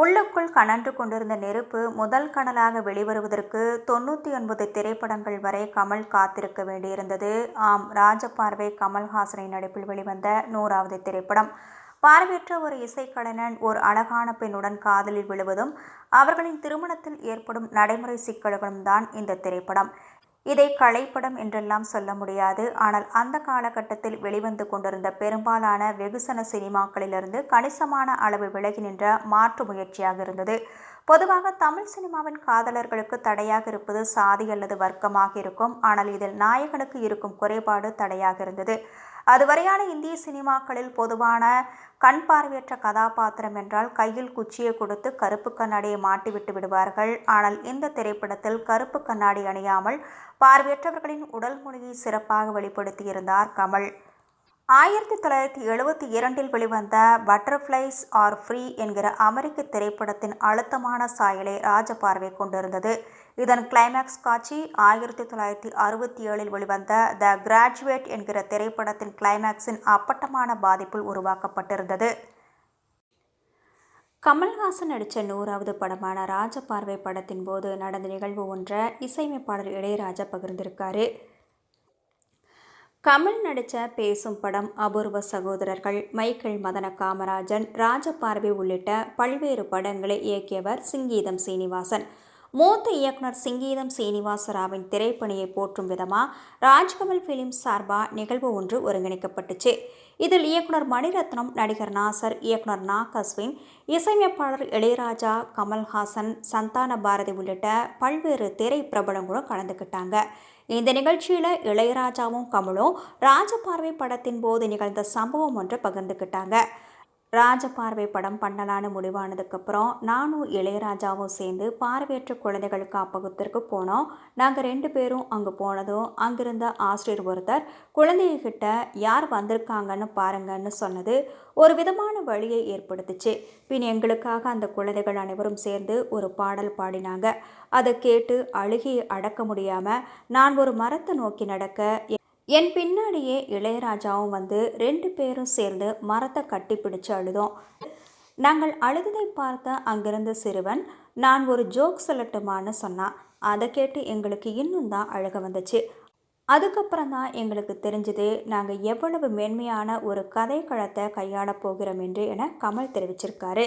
உள்ளுக்குள் கனன்று கொண்டிருந்த நெருப்பு முதல் கனலாக வெளிவருவதற்கு தொண்ணூற்றி ஒன்பது திரைப்படங்கள் வரை கமல் காத்திருக்க வேண்டியிருந்தது. ஆம் ராஜபார்வை கமல்ஹாசனின் நடிப்பில் வெளிவந்த நூறாவது திரைப்படம். பார்வையற்ற ஒரு இசைக்கலைஞன் ஒரு அழகான பெண்ணுடன் காதலில் விழுவதும் அவர்களின் திருமணத்தில் ஏற்படும் நடைமுறை சிக்கல்களும் தான் இந்த திரைப்படம். இதை கலைப்படம் என்றெல்லாம் சொல்ல முடியாது. ஆனால் அந்த காலகட்டத்தில் வெளிவந்து கொண்டிருந்த பெரும்பாலான வெகுசன சினிமாக்களிலிருந்து கணிசமான அளவு விலகி நின்ற மாற்று முயற்சியாக இருந்தது. பொதுவாக தமிழ் சினிமாவின் காதலர்களுக்கு தடையாக இருப்பது சாதி அல்லது வர்க்கமாக இருக்கும். ஆனால் இதில் நாயகனுக்கு இருக்கும் குறைபாடு தடையாக இருந்தது. அதுவரையான இந்திய சினிமாக்களில் பொதுவான கண் பார்வையற்ற கதாபாத்திரம் என்றால் கையில் குச்சியை கொடுத்து கருப்பு கண்ணாடியை மாட்டிவிட்டு விடுவார்கள். ஆனால் இந்த திரைப்படத்தில் கருப்பு கண்ணாடி அணியாமல் பார்வையற்றவர்களின் உடல் மொழியை சிறப்பாக வெளிப்படுத்தியிருந்தார் கமல். ஆயிரத்தி தொள்ளாயிரத்தி எழுபத்தி இரண்டில் வெளிவந்த பட்டர்ஃப்ளைஸ் ஆர் ஃப்ரீ என்கிற அமெரிக்க திரைப்படத்தின் அழுத்தமான சாயலை ராஜபார்வை கொண்டிருந்தது. இதன் கிளைமேக்ஸ் காட்சி ஆயிரத்தி தொள்ளாயிரத்தி அறுபத்தி ஏழில் வெளிவந்த த கிராஜுவேட் என்கிற திரைப்படத்தின் கிளைமேக்ஸின் அப்பட்டமான பாதிப்பில் உருவாக்கப்பட்டிருந்தது. கமல்ஹாசன் நடித்த நூறாவது படமான ராஜபார்வை படத்தின் போது நடந்த நிகழ்வு ஒன்றை இசையமைப்பாளர் இளையராஜா பகிர்ந்திருக்காரு. கமல் நடித்த பேசும் படம் அபூர்வ சகோதரர்கள் மைக்கேல் மதன காமராஜன் ராஜபார்வை உள்ளிட்ட பல்வேறு படங்களை இயக்கியவர் சிங்கீதம் சீனிவாசன். மூத்த இயக்குனர் சிங்கீதம் சீனிவாசராவின் திரைப்பணியை போற்றும் விதமாக ராஜ்கமல் ஃபிலிம் சார்பாக நிகழ்வு ஒன்று ஒருங்கிணைக்கப்பட்டுச்சு. இதில் இயக்குனர் மணிரத்னம் நடிகர் நாசர் இயக்குனர் நாக் அஸ்வின் இசையமைப்பாளர் இளையராஜா கமல்ஹாசன் சந்தான பாரதி உள்ளிட்ட பல்வேறு திரை பிரபலங்களும் கலந்துக்கிட்டாங்க இந்த நிகழ்ச்சியில் இளையராஜாவும் கமலும் ராஜபார்வை படத்தின் போது நிகழ்ந்த சம்பவம் ஒன்று பகிர்ந்துக்கிட்டாங்க ராஜபார்வை படம் பண்ணலான்னு முடிவானதுக்கப்புறம் நானும் இளையராஜாவும் சேர்ந்து பார்வையற்ற குழந்தைகள் காப்பகத்திற்கு போனோம். நாங்கள் ரெண்டு பேரும் அங்கே போனதும் அங்கிருந்த ஆசிரியர் ஒருத்தர் குழந்தைகிட்ட யார் வந்திருக்காங்கன்னு பாருங்கன்னு சொன்னது ஒரு விதமான வழியை ஏற்படுத்துச்சு. பின் எங்களுக்காக அந்த குழந்தைகள் அனைவரும் சேர்ந்து ஒரு பாடல் பாடினாங்க. அதை கேட்டு அழுகியை அடக்க முடியாமல் நான் ஒரு மரத்தை நோக்கி நடக்க என் பின்னாடியே இளையராஜாவும் வந்து ரெண்டு பேரும் சேர்ந்து மரத்தை கட்டி பிடிச்சு அழுதோம். நாங்கள் அழுததை பார்த்த அங்கிருந்த சிறுவன் நான் ஒரு ஜோக் சொல்லட்டுமான்னு சொன்னான். அதை கேட்டு எங்களுக்கு இன்னும் தான் அழுக வந்துச்சு. அதுக்கப்புறம் தான் எங்களுக்கு தெரிஞ்சது நாங்கள் எவ்வளவு மேன்மையான ஒரு கதை களத்தை கையாள போகிறோம் என்று என கமல் தெரிவிச்சிருக்காரு.